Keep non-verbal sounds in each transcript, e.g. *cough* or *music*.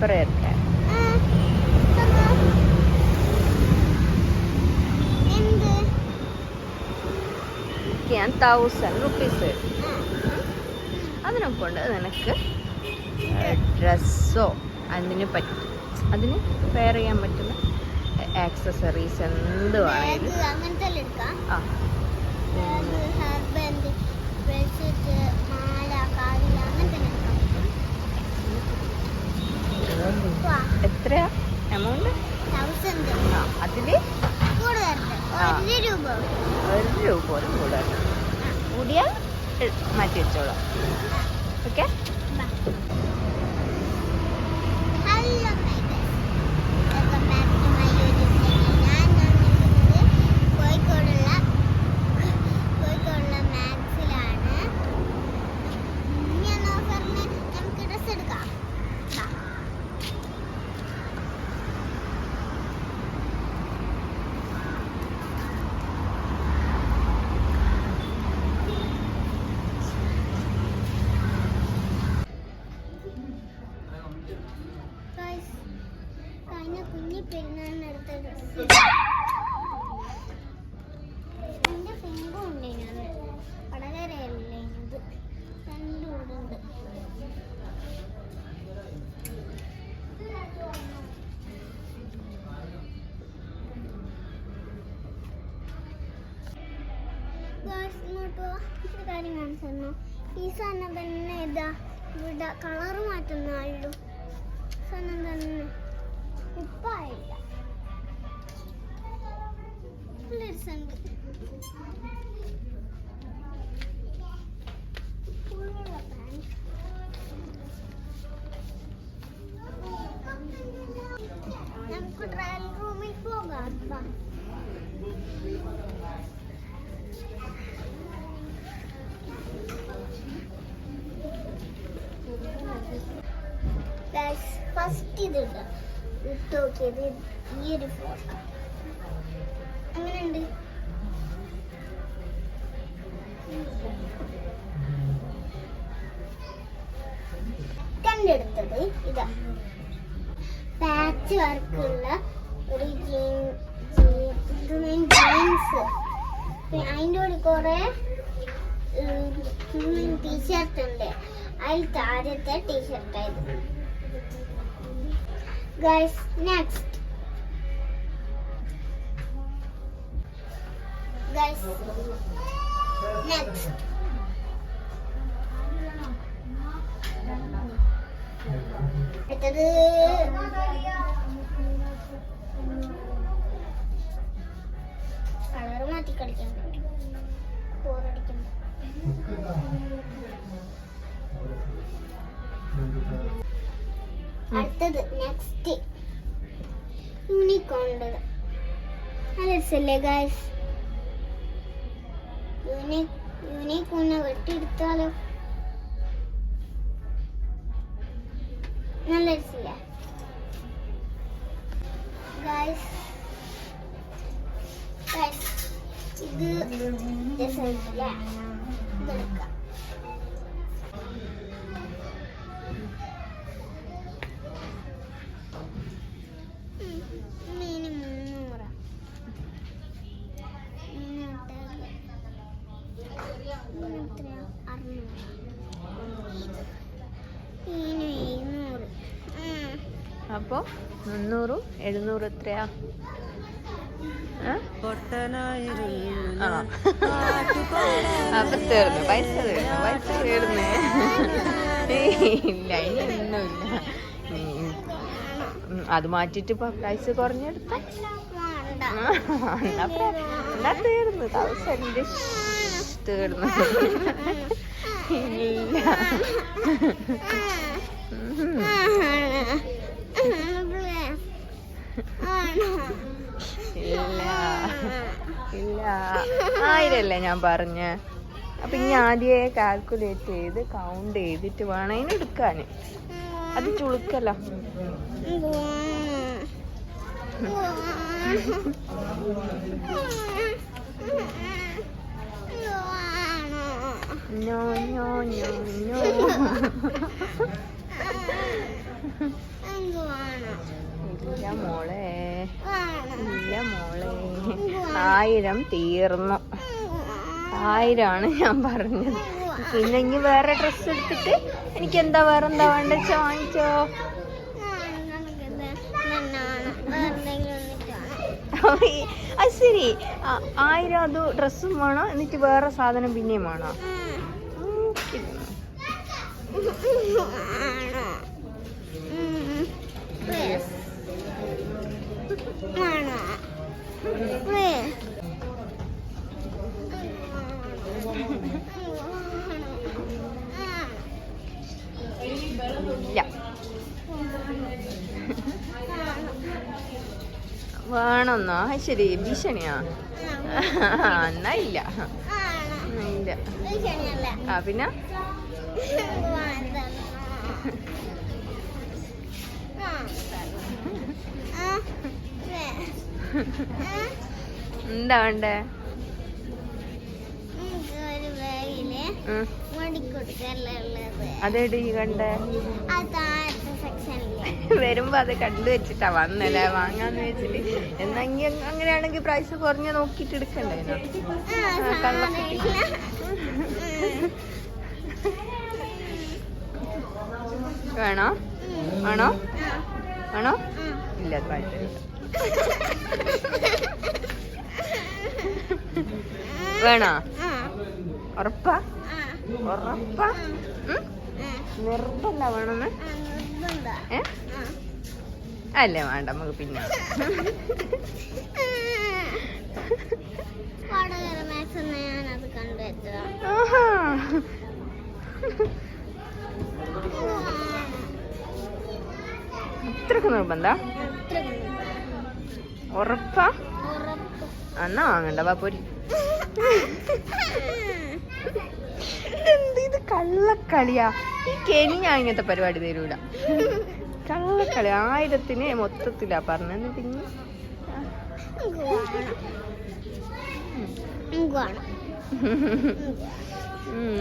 എന്ത്? ഞാൻ thousand rupees കൊണ്ട് നിനക്ക് ഡ്രസ്സോ അതിന് പറ്റും. അതിന് വെയർ ചെയ്യാൻ പറ്റുന്ന ആക്സസറീസ് എന്ത് വേണമെങ്കിലും ആ. ഹെയർ ബാൻഡ് മാല എത്രയാ? എമൗണ്ട് അതിൽ? ഒരു രൂപ. പോലും കൂടാതെ കൂടിയാൽ മാറ്റി വെച്ചോളാം. ഓക്കെ ഇങ്ങോട്ട് ഒരു കാര്യം കാണിച്ചു ഈ സാധനം തന്നെ ഇതാ ഇവിടെ കളർ മാറ്റുന്നുള്ളൂ സാധനം തന്നെ ഉപ്പായില്ല നല്ല രസമുണ്ട് ഫസ്റ്റ് ഇത് ഇടാം. ഇട്ട് നോക്കിയത് ഈ ഒരു ഫോട്ടോ കണ്ടെടുത്തത് ഇതാ. പാച്ച് വർക്കുള്ള ഒരു ജീൻ ജീൻസ് അതിന്റെ കൂടെ കുറേ ടീഷർട്ട് ഉണ്ട്. അതിൽ താഴത്തെ t shirt guys next guys next അടുത്തത് കളർ മാറ്റി കളിക്കാൻ ബോറടിക്കുമ്പോൾ അടുത്തത് നെക്സ്റ്റ് യൂണിക്കോണ്ടത് നല്ല യൂണിക്കോണിനെ വെട്ടിയെടുത്താലോ? നല്ല രസമില്ല ഗായ്സ് ഇത് രസമില്ല ഇതെടുക്കാം അപ്പോൾ മുന്നൂറും എഴുന്നൂറും എത്രയാ? അപ്പൊ തീർന്നു. പൈസ തീർന്നു. പൈസ തീർന്നേ. ഇല്ല ഇനി അത് മാറ്റിട്ട് ഇപ്പൊ പ്രൈസ് കുറഞ്ഞെടുത്ത. തീർന്നു. തൗസൻഡ്. തീർന്നു. ഇല്ല. ഇല്ല. ഇല്ല ആയിരല്ലേ ഞാൻ പറഞ്ഞ? അപ്പൊ ഇനി ആദ്യമേ കാൽക്കുലേറ്റ് ചെയ്ത് കൗണ്ട് ചെയ്തിട്ട് വേണം അതിന് എടുക്കാൻ അത് ചുളുക്കല്ല. നോ നോ നോ ഇല്ല മോളെ. ഇല്ല മോളെ. ആയിരം തീർന്നു. ആയിരമാണ് ഞാൻ പറഞ്ഞത്. പിന്നെ ഇനി വേറെ ഡ്രസ്സ് എടുത്തിട്ട് എനിക്ക് എന്താ വേറെ എന്താ വേണ്ട വെച്ചാ വാങ്ങിച്ചോ അത് ശരി ആയിരം അത് ഡ്രസ്സും വേണോ? എന്നിട്ട് വേറെ സാധനം പിന്നെയും വേണോ? ഓക്കേ. ഇല്ല വേണമെന്നോ? അത് ശരി ഭീഷണിയാ? എന്നാ ഇല്ല. ഇല്ല. ആ പിന്നെ? *laughs* എന്താ വേണ്ടേ? അതെടി കണ്ടേ. വരുമ്പോ അത് കണ്ടു വെച്ചിട്ടാ വന്നല്ലേ? വാങ്ങാന്ന് വെച്ചിട്ട്. എന്നെങ്കിൽ അങ്ങനെയാണെങ്കിൽ പ്രൈസ് കുറഞ്ഞ നോക്കിട്ട് എടുക്കണ്ടേ. വേണോ? വേണോ ആണോ? ഇല്ല വേണോ? ഉറപ്പാ? ഉറപ്പാ? നിർബന്ധ വേണമെന്ന് ഏ? അല്ലേ വേണ്ട നമുക്ക് പിന്നെ ആഹാ. അത്രയ്ക്ക് നിർബന്ധ ഉറപ്പാ എന്നാ വാങ്ങണ്ട വാ പോരി എന്ത് കള്ളക്കളിയാ ഈ ഞാൻ ഇങ്ങനത്തെ പരിപാടി തരൂല കള്ളക്കളി ആയിരത്തിന് മൊത്തത്തിലാ പറഞ്ഞത് പിന്നെ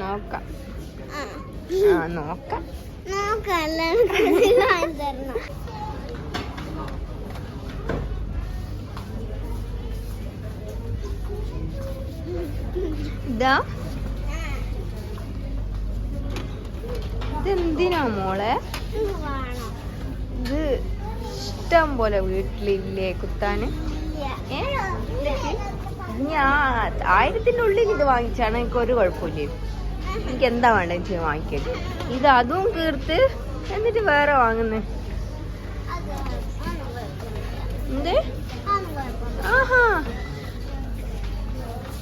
നോക്കാം ആ നോക്കാം ഇതാ. ഇതെന്തിനാ മോളെ? ഇത് ഇഷ്ടം പോലെ വീട്ടിലില്ലേ കുത്താന്? ഞാൻ ആയിരത്തിന്റെ ഉള്ളിൽ ഇത് വാങ്ങിച്ചാണ്. എനിക്ക് ഒരു കുഴപ്പമില്ല. എനിക്ക് എന്താ വേണ്ടത് വെച്ചാൽ വാങ്ങിക്കരുത് ഇത് അതും കീർത്ത് എന്നിട്ട് വേറെ വാങ്ങുന്നേ. എന്ത്? ആഹാ.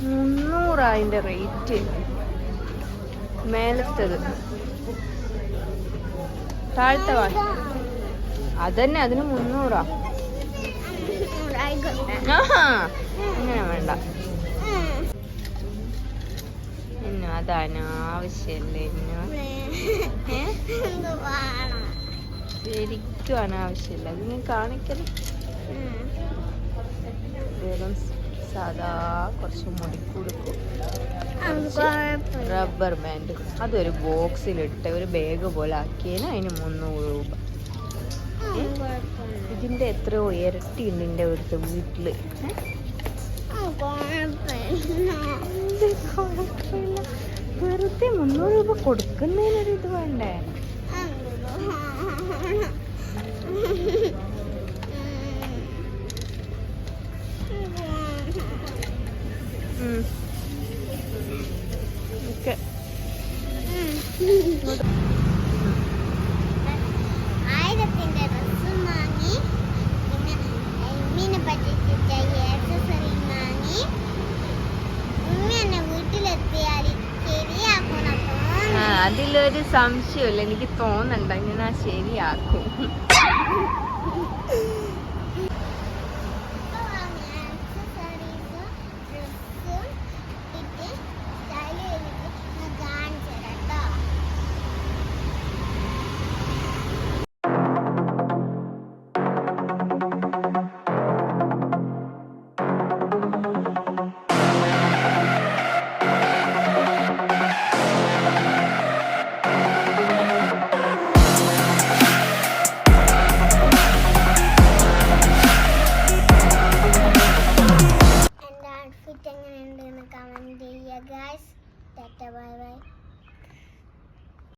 മുന്നൂറാ അതിന്റെ റേറ്റ്. മേലത്തത്. താഴത്തെ വാങ്ങി അതന്നെ അതിന് മുന്നൂറാ. ആഹാ. അങ്ങനെ വേണ്ട. ഇന്നു. അനാവശ്യല്ലേ *laughs* ശരിക്കും അനാവശ്യമില്ല. അതിന് കാണിക്കൽ. ഉം. വെറും സാധാ കുറച്ച് മുടിക്കൊടുക്കും അത് റബ്ബർ ബാൻഡ് അതൊരു ബോക്സിലിട്ട് ഒരു ബാഗ് പോലെ ആക്കിയതിന് അതിന് മുന്നൂറ് രൂപ. ഇതിന്റെ എത്രയോ ഇരട്ടി ഉണ്ട് എന്റെ അടുത്ത് വീട്ടിൽ. കുഴപ്പമില്ല. വെറുതെ മുന്നൂറ് രൂപ കൊടുക്കുന്നതിനൊരു ഇത് വേണ്ടേ ഉം. ഒക്കെ. ആയിരത്തിന്റെ ഡ്രസ്സും വാങ്ങി പിന്നെ എമ്മിനെ പറ്റിച്ചിട്ട ആക്സസറി വാങ്ങി ഉമ്മ എന്നെ വീട്ടിലെത്തിയാൽ ശരിയാക്കണം ആ അതിലൊരു സംശയമില്ല. എനിക്ക് തോന്നണ്ട ഞാൻ ആ ശരിയാക്കും. *laughs*